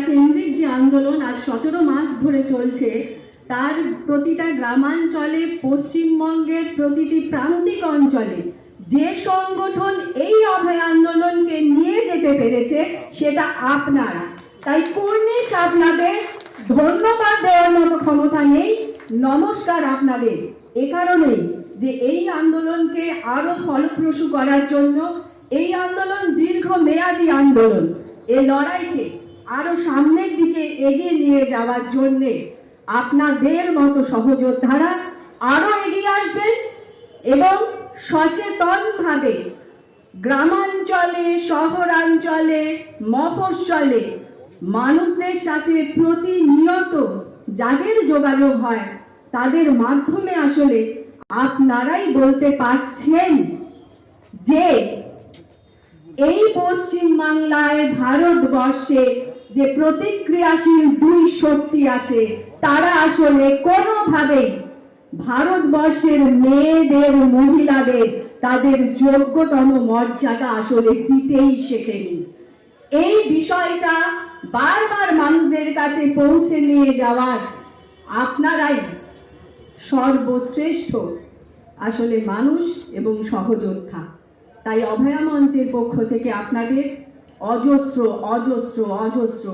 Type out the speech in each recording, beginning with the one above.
কেন্দ্রিক যে আন্দোলন আজ সতেরো মাস ধরে চলছে, তার প্রতিটা গ্রামাঞ্চলে, পশ্চিমবঙ্গের প্রতিটি প্রান্তিক অঞ্চলে যে সংগঠন এই অভয় আন্দোলনকে নিয়ে যেতে পেরেছে, সেটা আপনারা। তাই কর্নিশ আপনাদের, ধন্যবাদ দেওয়ার মতো ক্ষমতা নেই, নমস্কার আপনাদের। এ কারণেই যে এই আন্দোলনকে আরও ফলপ্রসূ করার জন্য, এই আন্দোলন দীর্ঘ মেয়াদী আন্দোলন। এই লড়াইকে আরও সামনের দিকে এগিয়ে নিয়ে যাওয়ার জন্যে আপনাদের মতো সহযোদ্ধারা আরও এগিয়ে আসবেন এবং সচেতনভাবে গ্রামাঞ্চলে, শহরাঞ্চলে, মফস্বলে মানুষদের সাথে প্রতিনিয়ত যাদের যোগাযোগ হয় তাদের মাধ্যমে আসলে আপনারাই বলতে পারছেন যে এই পশ্চিম বাংলায় ভারতবর্ষে যে প্রতিক্রিয়াশীল দুই শক্তি আছে, তারা আসলে কোনোভাবেই ভারতবর্ষের মেয়েদের, মহিলাদের, তাদের যোগ্যতম মর্যাদা আসলে দিতেই শেখেনি। এই বিষয়টা বারবার মানুষদের কাছে পৌঁছে নিয়ে যাওয়ার আপনারাই সর্বশ্রেষ্ঠ আসলে মানুষ এবং সহযোদ্ধা। তাই অভয়া মঞ্চের পক্ষ থেকে আপনাদের অজস্র অজস্র অজস্র।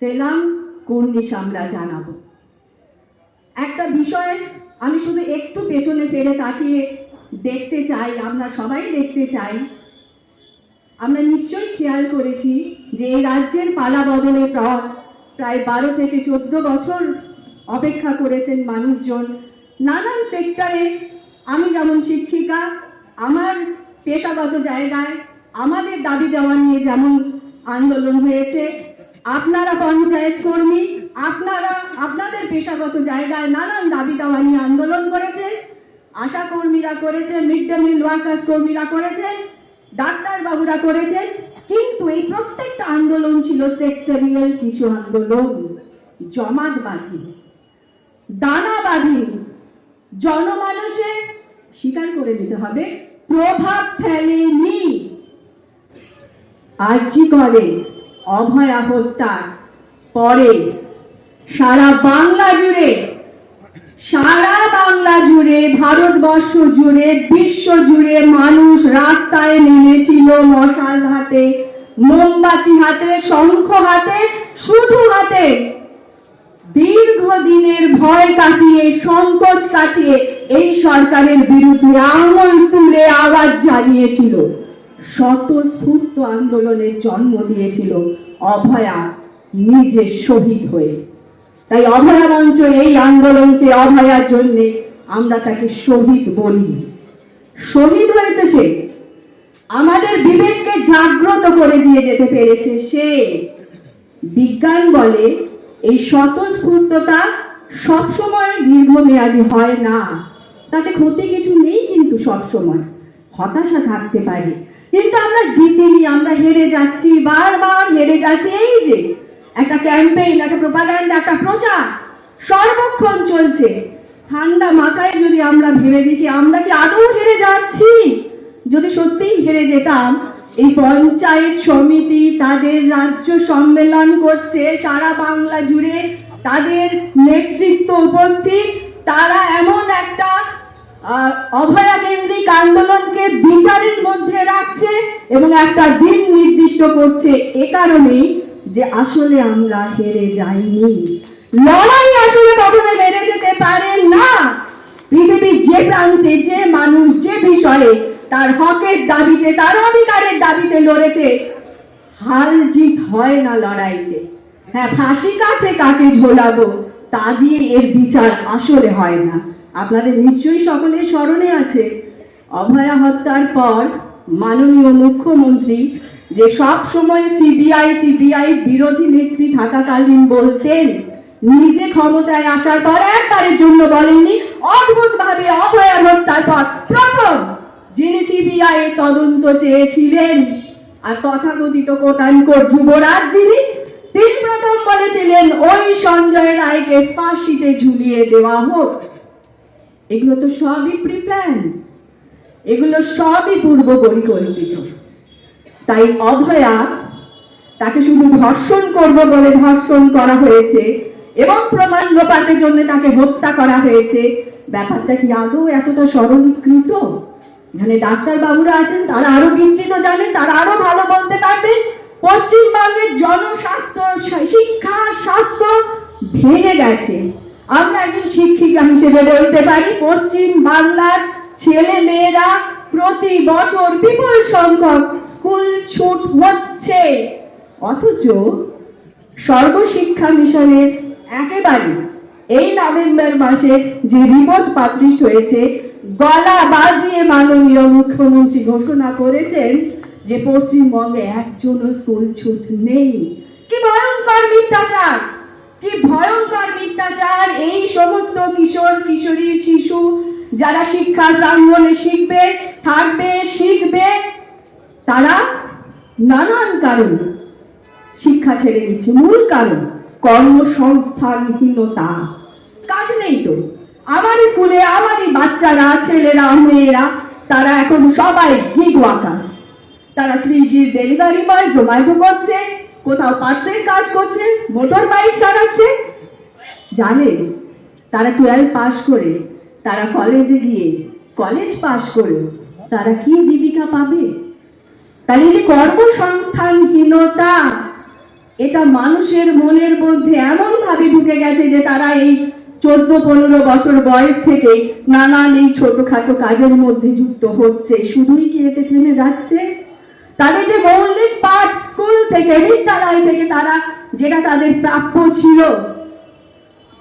সেলাম কর্নিশ আমরা জানাব? একটা বিষয় আমি শুধু একটু পেছনে ফেলে তাকিয়ে দেখতে চাই, আমরা সবাই দেখতে চাই। আমরা নিশ্চয়ই খেয়াল করেছি যে এই রাজ্যের পালা বদলের পর প্রায় বারো থেকে চোদ্দ বছর অপেক্ষা করেছেন মানুষজন। নানান সেক্টরে আমি যেমন শিক্ষিকা, আমার পেশাগত জায়গায় আমাদের দাবি দেওয়া নিয়ে যেমন আন্দোলন হয়েছে, আপনারা পঞ্চায়েত কর্মী, আপনারা, আপনাদের পেশাগত জায়গায় নানান দাবি দেওয়া নিয়ে আন্দোলন করেছে। আশা কর্মীরা করেছে, মিড ডে মিল ওয়ার্কার্স কর্মীরা করেছে ডাক্তার বাবুরা করেছেন কিন্তু এই প্রত্যেকটা আন্দোলন ছিল সেক্টরিয়াল কিছু আন্দোলন জমাটবাদী দানাবাদী জনমানুষে স্বীকার করে নিতে হবে, প্রভাব ফেলেনি। আর্জি করে অভয়া হত্যার পরে সারা বাংলা জুড়ে, সারা বাংলা জুড়ে, ভারতবর্ষ জুড়ে, বিশ্ব জুড়ে মানুষ রাস্তায় নেমেছিল মশাল হাতে, মোমবাতি হাতে, শঙ্খ হাতে, শুধু হাতে। দীর্ঘদিনের ভয় কাটিয়ে, সংকোচ কাটিয়ে এই সরকারের বিরুদ্ধে আঙুল তুলে আওয়াজ জানিয়েছিল স্বতঃস্ফূর্ত আন্দোলনের জন্ম দিয়েছিল অভয়া, নিজে শহীদ হয়ে। তাই অভয়া মঞ্চ এই আন্দোলনকে অভয়ার জন্য আমরা তাকে শহীদ বলি। শহীদ হয়েছে সে। আমাদের বিবেককে জাগ্রত করে দিয়ে যেতে পেরেছে সে। বিজ্ঞান বলে এই স্বতঃস্ফূর্ততা সবসময় দীর্ঘমেয়াদী হয় না। তাতে ক্ষতি কিছু নেই কিন্তু সবসময়। হতাশা থাকতে পারে। কিন্তু আমরা জিতিনি, আমরা হেরে যাচ্ছি, বারবার হেরে যাচ্ছি। এই যে, একটা ক্যাম্পেইন একটা প্রোপাগান্ডা একটা প্রচার, সর্বক্ষণ চলছে। ঠান্ডা মাথায় যদি আমরা ভেবে দেখি, আমরা কি আদৌ হেরে যাচ্ছি? যদি সত্যিই হেরে যেতাম, এই পঞ্চায়েত সমিতি, তাদের রাজ্য সম্মেলন করছে, সারা বাংলা জুড়ে তাদের নেতৃত্ব উপস্থিত, তারা এমন একটা অভয়া কেন্দ্রিক আন্দোলনকে বিচারের মধ্যে রাখছে এবং একটা দিন নির্দিষ্ট করছে এ কারণেই যে আসলে আমরা হেরে যাইনি। লড়াই আসলে কখনো হেরে যেতে পারে না। পৃথিবীর যে প্রান্তে যে মানুষ যে বিষয়ে তার হকের দাবিতে, তার অধিকারের দাবিতে লড়েছে, হার জিত হয় না লড়াইতে। হ্যাঁ ফাঁসি কাঠে কাকে ঝোলাবো তা দিয়ে এর বিচার আসলে হয় না। আপনাদের নিশ্চয়ই সকলের স্মরণে আছে, অভয়া হত্যার পর মাননীয় মুখ্যমন্ত্রী যে সব সময় সিবিআই সিবিআই বিরোধী নেত্রী থাকাকালীন বলতেন, নিজে ক্ষমতায় আসার পর একবারের জন্য বলেননি অদ্ভুত ভাবে হত্যার পর প্রথম যিনি সিবিআই তদন্ত চেয়েছিলেন, আর তথাকথিত কোটানকোট যুবরাজ যিনি, তিনি প্রথম বলেছিলেন, ওই সঞ্জয় রায়কে ফাঁসিতে ঝুলিয়ে দেওয়া হোক। এগুলো তো সবই প্রিপ্ল্যান এগুলো সবই পূর্ব পরিকল্পিত তাই অভয়া তাকে শুধু ধর্ষণ করব বলে ধর্ষণ করা হয়েছে এবং প্রমাণ লোপাটের জন্য তাকে হত্যা করা হয়েছে। ব্যাপারটা কি আদৌ এতটা সরলীকৃত এখানে ডাক্তার বাবুরা আছেন, তারা আরও বিস্তৃত জানেন, তারা আরও ভালো বলতে পারবেন। পশ্চিমবঙ্গের জনস্বাস্থ্য, শিক্ষা, স্বাস্থ্য ভেঙে গেছে। আমরা একজন শিক্ষিকা হিসেবে বলতে পারি, পশ্চিম বাংলার ছেলে মেয়েরা প্রতি বছর বিপুল সংখ্যক স্কুল ছুট হচ্ছে। অথচ সর্বশিক্ষা মিশনের একেবারে এই নভেম্বর মাসে যে রিপোর্ট পাবলিশ হয়েছে, গলা বাজিয়ে মাননীয় মুখ্যমন্ত্রী ঘোষণা করেছেন যে পশ্চিমবঙ্গে একজনও স্কুল ছুট নেই। কি ভয়ঙ্কর মিথ্যাচার! কি ভয়ঙ্কর মিথ্যাচার এই সমস্ত কিশোর, কিশোরী, শিশু যারা শিক্ষা প্রাঙ্গনে শিখবে, থাকবে, শিখবে, তারা নানান কারণে শিক্ষা ছেড়ে দিচ্ছে। মূল কারণ, কর্মসংস্থানহীনতা। কাজ নেই তো। আমারই স্কুলে, আমারই বাচ্চারা, ছেলেরা, মেয়েরা, তারা এখন সবাই গিগ ওয়ার্কার্স তারা সুইগির ডেলিভারি বয় জোম্যাটো করছে। কোথাও পার্সেল কাজ করছে, মোটর বাইক সারাচ্ছে জানে, তারা টুয়েলভ পাস করে, তারা কলেজে গিয়ে কলেজ পাস করে, তারা কি জীবিকা পাবে? এই যে কর্মসংস্থানহীনতা, এটা মানুষের মনের মধ্যে এমন ভাবে ঢুকে গেছে যে তারা এই চোদ্দ, পনেরো বছর বয়স থেকে নানান এই ছোটখাটো কাজের মধ্যে যুক্ত হচ্ছে। শুধুই কি এতে থেমে যাচ্ছে? তাদের যে মৌলিক পাঠ স্কুল থেকে, বিদ্যালয় থেকে তারা, যেটা তাদের প্রাপ্য ছিল।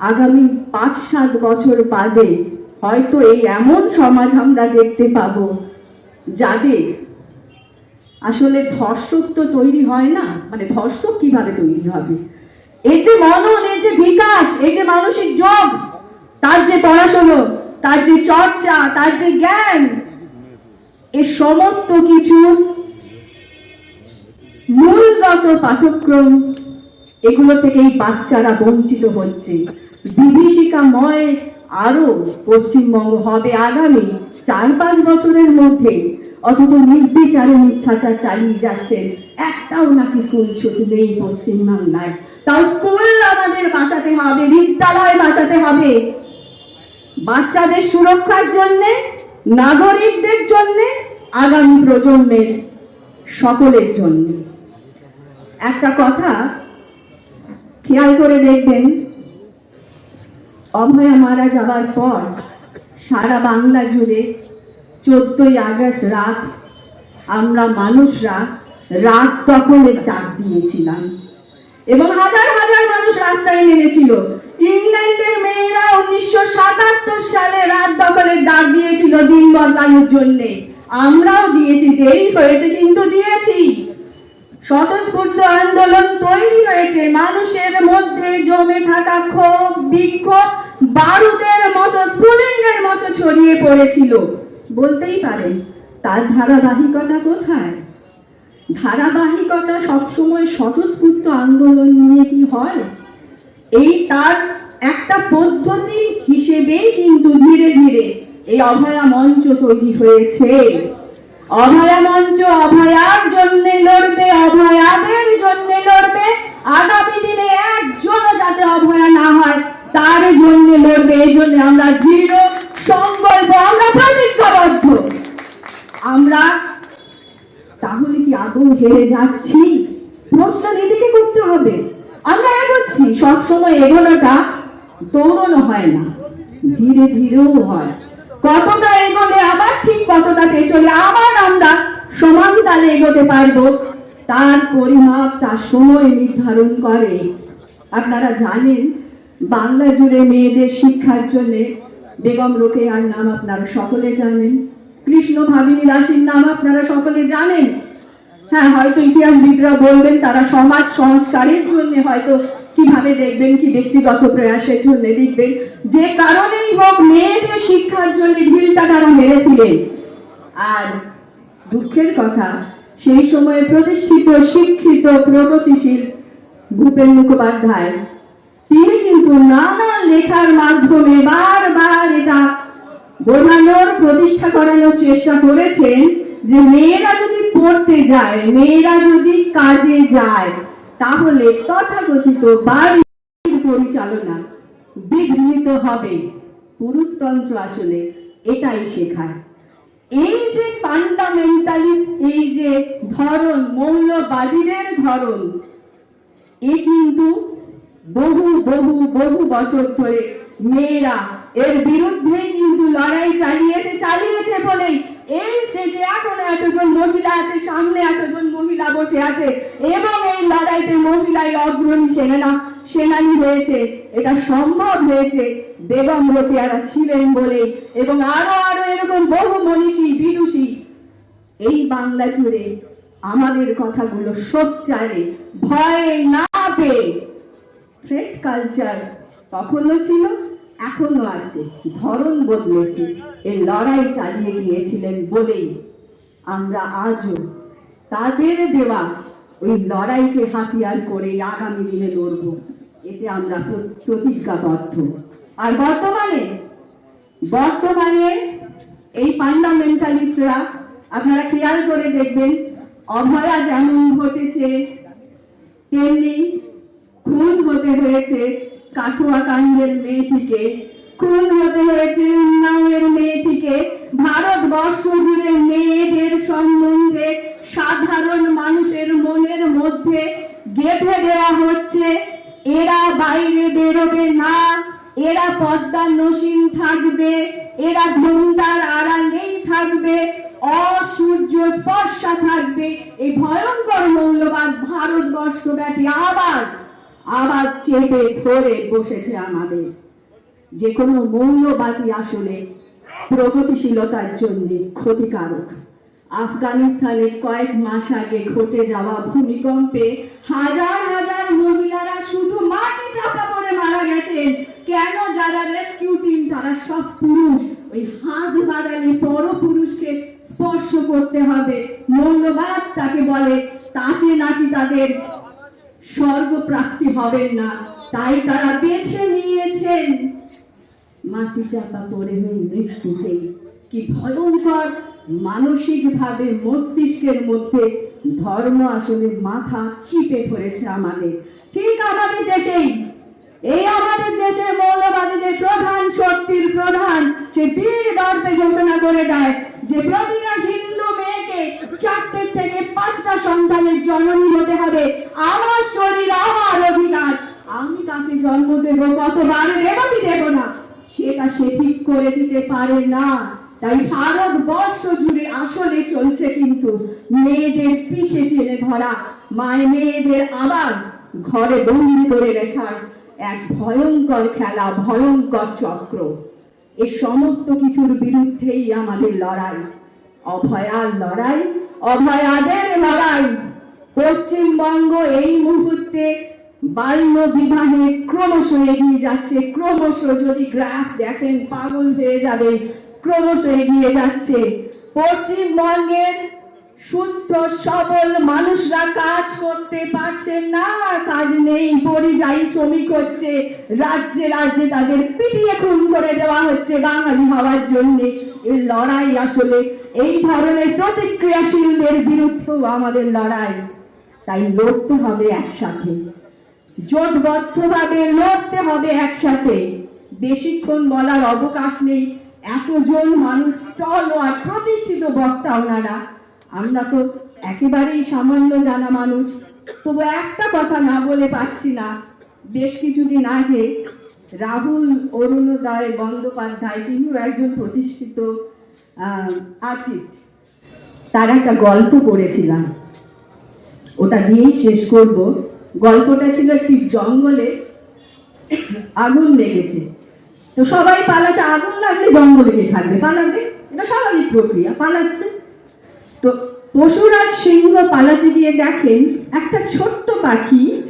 আগামী পাঁচ সাত বছর বাদে হয়তো এই এমন সমাজ আমরা দেখতে পাব যাদের আসলে ধর্ষক তো তৈরি হয় না মানে ধর্ষক কীভাবে তৈরি হবে? এই যে মনন, এই যে বিকাশ, এই যে মানসিক যোগ, তার যে পড়াশোনা, তার যে চর্চা, তার যে জ্ঞান, এ সমস্ত কিছু মূলগত পাঠ্যক্রম এগুলো থেকে এই বাচ্চারা বঞ্চিত হচ্ছে। বিভীষিকাময় আরও পশ্চিমবঙ্গ হবে আগামী চার পাঁচ বছরের মধ্যে। অথচ নির্বিচারে মিথ্যাচার চালিয়ে যাচ্ছেন একটাও নাকি স্কুল ছুটি নেই পশ্চিমবাংলায়। তাও স্কুল আমাদের বাঁচাতে হবে, বিদ্যালয় বাঁচাতে হবে। বাচ্চাদের সুরক্ষার জন্য, নাগরিকদের জন্য, আগামী প্রজন্মের সকলের জন্য। একটা কথা খেয়াল করে দেখবেন, অভয়া মারা যাওয়ার পর সারা বাংলা জুড়ে চোদ্দই আগস্ট রাত আমরা মানুষরা রাত দখলের ডাক দিয়েছিলাম। এবং হাজার হাজার মানুষ রাস্তায় নেমেছিল। ইংল্যান্ডের মেয়েরা উনিশশো সাতাত্তর সালে রাত দখলের ডাক দিয়েছিল দিন বদলানোর জন্যে। আমরাও দিয়েছি, দেরি হয়েছে, কিন্তু দিয়েছি। স্বতঃস্ফূর্ত আন্দোলন তৈরি হয়েছে। মানুষের মধ্যে জমে থাকা ক্ষোভ, বিক্ষোভ বারুদের মতো, স্ফুলিঙ্গের মতো ছড়িয়ে পড়েছিল। বলতেই পারেন, তার ধারাবাহিকতা কোথায়? ধারাবাহিকতা সবসময় স্বতঃস্ফূর্ত আন্দোলন নিয়ে কি হয়? এই তার একটা পদ্ধতি হিসেবেই কিন্তু ধীরে ধীরে এই অভয়া মঞ্চ তৈরি হয়েছে। অভয়া মঞ্চ অভয়ার জন্য লড়বে, অভয়াদের জন্য লড়বে। আগামী দিনে একজনও যাতে অভয়া না হয়, তার জন্য লড়বে। এই জন্য আমরা দৃঢ় সংকল্প, আমরা প্রতিজ্ঞাবদ্ধ। আমরা তাহলে কি আদৌ হেরে যাচ্ছি? প্রশ্ন নিজেকে করতে হবে। আমরা এগোচ্ছি, সবসময় এগোনোটা দৌড়ানো হয় না, ধীরে ধীরেও হয়। কতটা এগোলে আবার ঠিক কতটা পেছনে আবার আমরা সমান তালে এগোতে পারব? তার পরিমাপ তার সময় নির্ধারণ করে। আপনারা জানেন, বাংলা জুড়ে মেয়েদের শিক্ষার জন্য বেগম রোকেয়ার নাম আপনারা সকলে জানেন। কৃষ্ণ ভাবিনী দাসীর নাম আপনারা সকলে জানেন। হ্যাঁ হয়তো ইতিহাসবিদরা বলবেন, তারা সমাজ সংস্কারের জন্য হয়তো কীভাবে দেখবেন কি ব্যক্তিগত প্রয়াসের জন্য দেখবেন যে কারণেই হোক মেয়েদের শিক্ষার জন্য ঢিলটা তারা মেরেছিলেন। আর দুঃখের কথা, সেই সময়ে প্রতিষ্ঠিত, শিক্ষিত, প্রগতিশীল ভূপেন মুখোপাধ্যায়, তিনি কিন্তু নানা লেখার মাধ্যমে বারবার এটা বোঝানোর, প্রতিষ্ঠা করানোর চেষ্টা করেছেন যে মেয়েরা যদি পড়তে যায়, মেয়েরা যদি কাজে যায় তাহলে তথাকথিত বাড়ির পরিচালনা বিঘ্নিত হবে। পুরুষতন্ত্র আসলে এটাই শেখায়। এই যে ফান্ডামেন্টালিস্ট এই যে ধরন, মৌলবাদীদের ধরন, এ কিন্তু বহু বহু বহু বছর ধরে মেয়েরা এর বিরুদ্ধে কিন্তু লড়াই চালিয়েছে চালিয়েছে বলেই এই যে এখন এতজন মহিলা আছে, সামনে এতজন মহিলা বসে আছে, এবং এই লড়াইতে মহিলাই অগ্রণী সেনা, সেনানী হয়েছে। এটা সম্ভব হয়েছে। বেগম রোকেয়ারা ছিলেন বলে এবং আরও আরও এরকম বহু মনীষী, বিদুষী। এই বাংলা জুড়ে আমাদের কথাগুলো সোচ্চারে ভয়ে না পেয়ে। থ্রেড কালচার তখনও ছিল, এখনও আছে। ধরন বদলেছে। এই লড়াই চালিয়ে গিয়েছিলেন বলেই। আমরা আজও তাদের দেওয়া ওই লড়াইকে হাতিয়ার করে আগামী দিনে লড়ব। এতে আমরা প্রতিজ্ঞাবদ্ধ। আর বর্তমানে বর্তমানে এই ফান্ডামেন্টালিস্টরা, আপনারা খেয়াল করে দেখবেন, অভয়া যেমন ঘটেছে, তেমনি খুন হতে হয়েছে কাঠুয়া কাণ্ডের মেয়েটিকে। খুন হতে হয়েছে উন্নাওয়ের মেয়েটিকে। ভারতবর্ষ জুড়ে মেয়েদের সম্বন্ধে সাধারণ মানুষের মনের মধ্যে গেঁথে দেওয়া হচ্ছে এরা বাইরে বেরোবে না, এরা পদ্মা নসীন থাকবে, এরা ঘুমটার আড়ালেই থাকবে, অসূর্য স্পর্শা থাকবে, এই ভয়ঙ্কর মূল্যবান ভারতবর্ষ ব্যাপী আবার আবার চেপে ধরে বসেছে আমাদের। যে কোনো মৌলবাদী আসলে প্রগতিশীলতার জন্য ক্ষতিকারক। আফগানিস্তানে কয়েক মাস আগে ঘটে যাওয়া ভূমিকম্পে হাজার হাজার মহিলারা শুধু মাটি চাপা পড়ে মারা গেছেন। কেন যারা রেস্কিউ টিম, তারা সব পুরুষ। ওই হাত বাড়ালে পর পুরুষকে স্পর্শ করতে হবে। মৌলবাদ তাকে বলে, তাতে নাকি তাদের স্বর্গ প্রাপ্তি হবেন না। তাই তারা বেছে নিয়েছেন। মাটি চাপা পড়ে হয়ে মৃত্যুকে কি ভয়ঙ্কর মানসিক ভাবে মস্তিষ্কের মধ্যে ধর্ম আসলে মাথা চিপে ধরেছে আমাদের। ঠিক আমাদের দেশেই, এই আমাদের দেশের মৌলবাদীদের প্রধান শক্তির প্রধান সে বীর দর্পে ঘোষণা করে দেয় যে প্রতিটা হিন্দু মেয়েকে চারটে থেকে পাঁচটা সন্তানের জননী হতে হবে। আমার শরীর, আমার অধিকার। আমি তাকে জন্ম দেবো কতবার দেব দেব না। সেটা সে ঠিক করে দিতে পারে না। তাই ভারতবর্ষ জুড়ে আসলে চলছে কিন্তু মেয়েদের পিছে টেনে ধরা, মায় মেয়েদের আবার ঘরে বন্দি করে রেখার এক ভয়ঙ্কর খেলা, ভয়ঙ্কর চক্র। এই সমস্ত কিছুর বিরুদ্ধেই আমাদের লড়াই। অভয়ার লড়াই, অভয়াদের লড়াই। পশ্চিমবঙ্গ এই মুহূর্তে বাল্য বিবাহে ক্রমশ এগিয়ে যাচ্ছে, ক্রমশ যদি গ্রাফ দেখেন, পাগল হয়ে যাবে। ক্রমশ এগিয়ে যাচ্ছে। পশ্চিমবঙ্গের সুস্থ, সবল মানুষরা কাজ করতে পারছেন না কাজ নেই। পরিযায়ী শ্রমিক হচ্ছে, রাজ্যে রাজ্যে তাদের পিটিয়ে খুন করে দেওয়া হচ্ছে বাঙালি হওয়ার জন্য। এই লড়াই আসলে এই ধরনের প্রতিক্রিয়াশীলদের বিরুদ্ধেও আমাদের লড়াই। তাই লড়তে হবে একসাথে। জোটবদ্ধভাবে লড়তে হবে একসাথে। বেশিক্ষণ বলার অবকাশ নেই। এতজন মানুষ টল আর প্রতিষ্ঠিত বক্তা ওনারা। আমরা তো একেবারেই সামান্য জানা মানুষ, তবু একটা কথা না বলে পাচ্ছি না। বেশ কিছুদিন আগে রাহুল অরুণোদয় বন্দ্যোপাধ্যায় তিনিও একজন প্রতিষ্ঠিত আর্টিস্ট তার একটা গল্প পড়েছিলাম। ওটা দিয়েই শেষ করব। গল্পটা ছিল একটি জঙ্গলে আগুন লেগেছে। সবাই পালাচ্ছে, আগুন লাগলে জঙ্গলে গিয়ে থাকবে। পালাবে? এটা স্বাভাবিক প্রক্রিয়া, পালাচ্ছে। তো পশুরাজ সিংহ পালাতে গিয়ে দেখেন, একটা ছোট্ট পাখি,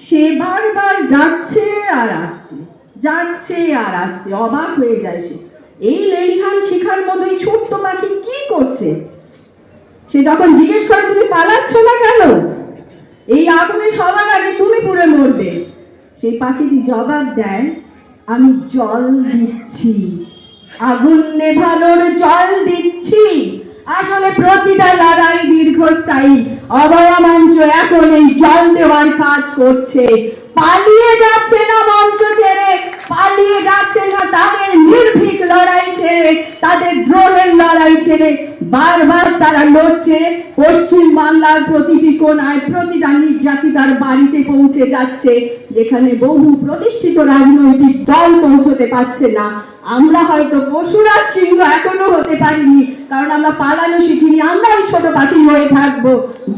সে বারবার যাচ্ছে আর আসছে, যাচ্ছে আর আসছে, অবাক হয়ে যায় সে। এই লেলিহান শিখার মতো এই ছোট্ট পাখি কি করছে? সে যখন জিজ্ঞেস করে, তুমি পালাচ্ছ না কেন? এই আগুনে সবার আগে তুমি পুড়ে মরবে। সেই পাখিটি জবাব দেয় আমি জল দিচ্ছি। আগুন নেভানোর জল দিচ্ছি। আসলে প্রতিটা লড়াই দীর্ঘস্থায়ী। অভয়া মঞ্চ এখন এই জল দেওয়ার কাজ করছে। পালিয়ে যাচ্ছে না মঞ্চ ছেড়ে, পালিয়ে যাচ্ছে না তাদের নির্ভীক লড়াই ছেড়ে, তাদের ড্রোনের লড়াই ছেড়ে বারবার তারা লড়ছে, পশ্চিম বাংলার প্রতিটি কোনায় প্রতিটা নির্যাতিতার বাড়িতে পৌঁছে যাচ্ছে, যেখানে বহু প্রতিষ্ঠিত রাজনৈতিক দল পৌঁছতে পারছে না। আমরা হয়তো পশুরাজ সিংহ এখনও হতে পারিনি, কারণ আমরা পালানো শিখিনি আমরা ওই ছোট পাখি হয়ে থাকব।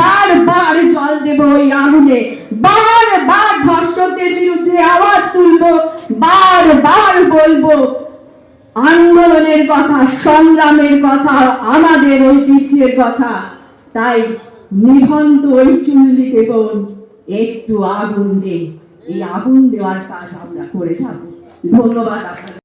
বারবার জল দেবো ওই আগুনে, বারবার ধর্ষকদের বিরুদ্ধে আওয়াজ তুলবো, বারবার বলব আন্দোলনের কথা, সংগ্রামের কথা, আমাদের ঐতিহ্যের কথা। তাই নিভন্ত ওই চুল্লিতে বোন একটু আগুন দে। এই আগুন দেওয়ার কাজ আমরা করে থাকি ধন্যবাদ আপনাদের।